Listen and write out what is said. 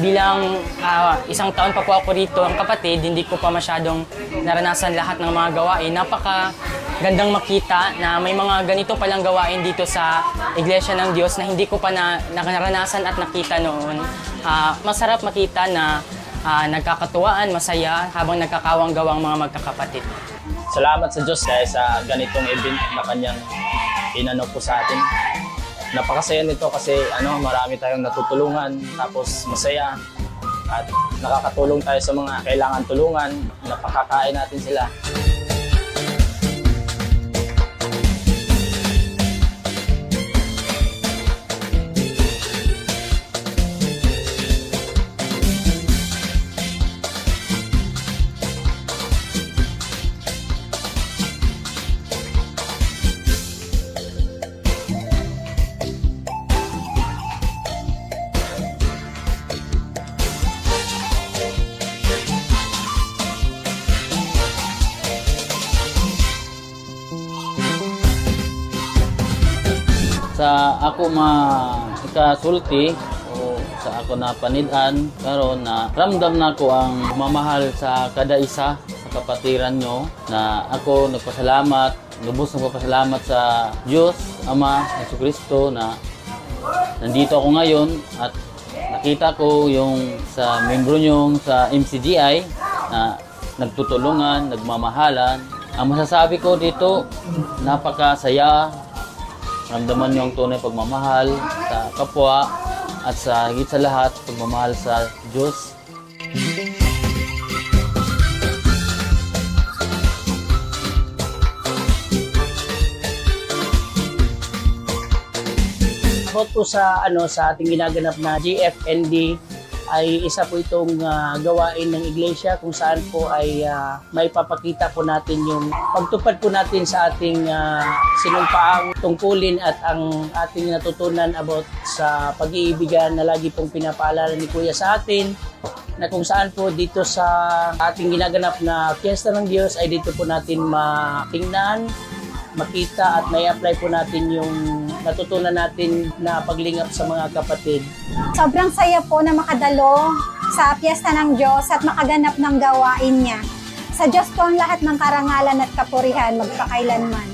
bilang ah, isang taon pa po ako rito, ang kapatid, hindi ko pa masyadong naranasan lahat ng mga gawain. Napaka gandang makita na may mga ganito palang gawain dito sa Iglesia ng Diyos na hindi ko pa na, naranasan at nakita noon. Ah, masarap makita na ah, nagkakatuwaan, masaya habang nagkakawang-gawang mga magkakapatid. Salamat sa Diyos dahil sa ganitong event na kanyang inano po sa atin. Napakasaya nito kasi ano, marami tayong natutulungan, tapos masaya at nakakatulong tayo sa mga kailangan tulungan, napakakain natin sila. Sa ako ma ikasulti o sa ako na panidan karon na ramdam na ko ang mamahal sa kada isa sa kapatiran nyo na ako nagpasalamat lubos na papasalamat sa Diyos Ama Yesu Kristo na nandito ako ngayon at nakita ko yung sa membro nyo sa MCGI na nagtutulungan, nagmamahalan. Ang masasabi ko dito, napakasaya, Ramdaman niyo ang tunay pagmamahal sa kapwa at sa higit sa lahat, pagmamahal sa Diyos. Po sa ano sa ating ginaganap na GFND ay isa po itong ah, gawain ng iglesia kung saan po ay ah, may papakita po natin yung pagtupad po natin sa ating ah, sinumpaang tungkulin at ang ating natutunan about sa pag-iibigan na lagi pong pinapaalala ni Kuya sa atin na kung saan po dito sa ating ginaganap na Fiesta ng Diyos ay dito po natin matingnan makita at may apply po natin yung natutunan natin na paglingap sa mga kapatid. Sobrang saya po na makadalo sa piyesta ng Diyos at makaganap ng gawain niya. Sa Diyos po ang lahat ng karangalan at kapurihan magpakailanman.